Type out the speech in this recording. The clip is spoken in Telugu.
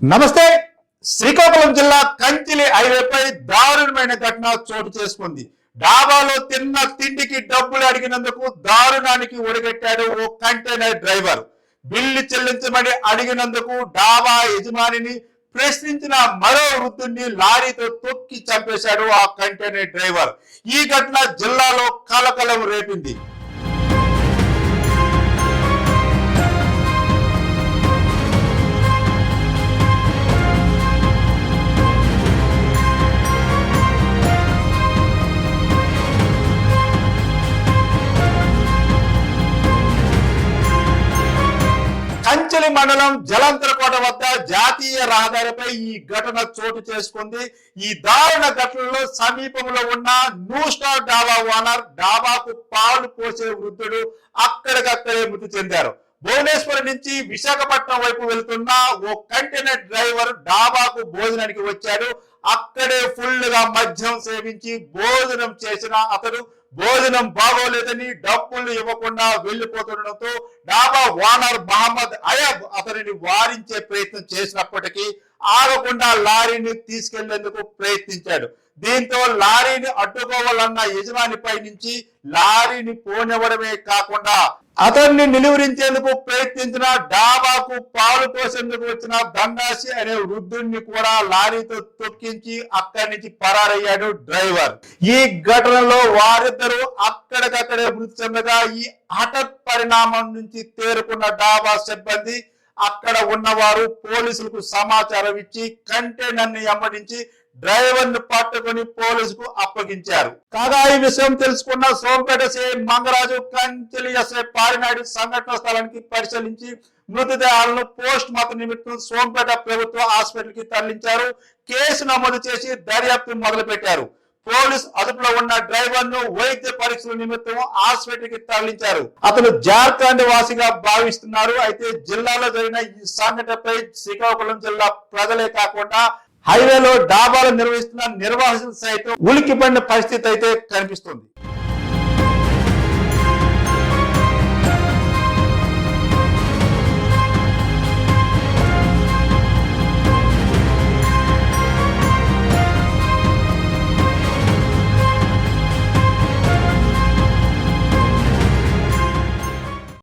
నమస్తే. శ్రీకాకుళం జిల్లా కంచిలి హైవేపై దారుణమైన ఘటన చోటు చేసుకుంది. డాబాలో తిన్న తిండికి డబ్బులు అడిగినందుకు దారుణానికి ఒడిగట్టాడు ఓ కంటైనర్ డ్రైవర్. బిల్లు చెల్లించమని అడిగినందుకు డాబా యజమానిని ప్రశ్నించిన మరో వృద్ధుణ్ణి లారీతో తొక్కి చంపేశాడు ఆ కంటైనర్ డ్రైవర్. ఈ ఘటన జిల్లాలో కలకలం రేపింది. కంచెలి మండలం జలంతరకోట వద్ద జాతీయ రహదారిపై ఈ ఘటన చోటు చేసుకుంది. ఈ దారుణ ఘటనలో సమీపంలో ఉన్న న్యూ స్టార్ డాబా ఓనర్ డాబాకు పాలు పోసే వృద్ధుడు అక్కడికక్కడే మృతి చెందారు. భువనేశ్వరం నుంచి విశాఖపట్నం వైపు వెళ్తున్న ఓ కంటైనర్ డ్రైవర్ డాబాకు భోజనానికి వచ్చాడు. అక్కడే ఫుల్గా మద్యం సేవించి భోజనం చేసిన అతడు భోజనం బాగోలేదని డబ్బులు ఇవ్వకుండా వెళ్ళిపోతుండటంతో డాబా ఓనర్ మహమ్మద్ అయబ్ అతనిని వారించే ప్రయత్నం చేసినప్పటికీ ఆగకుండా లారీని తీసుకెళ్ళేందుకు ప్రయత్నించాడు. దీంతో లారీని అడ్డుకోవాలన్న యజమానిపై నుంచి లారీని పోనివ్వడమే కాకుండా అతన్ని నిలువరించేందుకు ప్రయత్నించిన డాబాకు పాలు పోసేందుకు వచ్చిన దండాసి అనే వృద్ధుడిని కూడా లారీతో తొక్కించి అక్కడి నుంచి పరారయ్యాడు డ్రైవర్. ఈ ఘటనలో వారిద్దరూ అక్కడికక్కడే మృతి చెందగా ఈ హఠత్ పరిణామం నుంచి తేరుకున్న డాబా సిబ్బంది అక్కడ ఉన్నవారు పోలీసులకు సమాచారం ఇచ్చి కంటైనర్ని వెంబడించి డ్రైవర్ను పట్టుకుని పోలీసుకు అప్పగించారు. కాగా ఈ విషయం తెలుసుకున్న సోంపేట సిఐ మంగరాజు కంచెలి ఎస్ఐ పారినాయుడు సంఘటన స్థలానికి పరిశీలించి మృతదేహాలను పోస్ట్ మార్టం నిమిత్తం సోంపేట ప్రభుత్వ హాస్పిటల్కి తరలించారు. కేసు నమోదు చేసి దర్యాప్తు మొదలు పెట్టారు పోలీస్ అదుపులో ఉన్న డ్రైవర్ను వైద్య పరీక్షల నిమిత్తం హాస్పిటల్కి తరలించారు. అతను జార్ఖండ్ వాసిగా భావిస్తున్నారు. అయితే జిల్లాలో జరిగిన ఈ సంఘటనపై శ్రీకాకుళం జిల్లా ప్రజలే కాకుండా హైవేలో డాబాలు నిర్వహిస్తున్న నిర్వాహకులు సైతం ఉలికిపడిన పరిస్థితి అయితే కనిపిస్తుంది.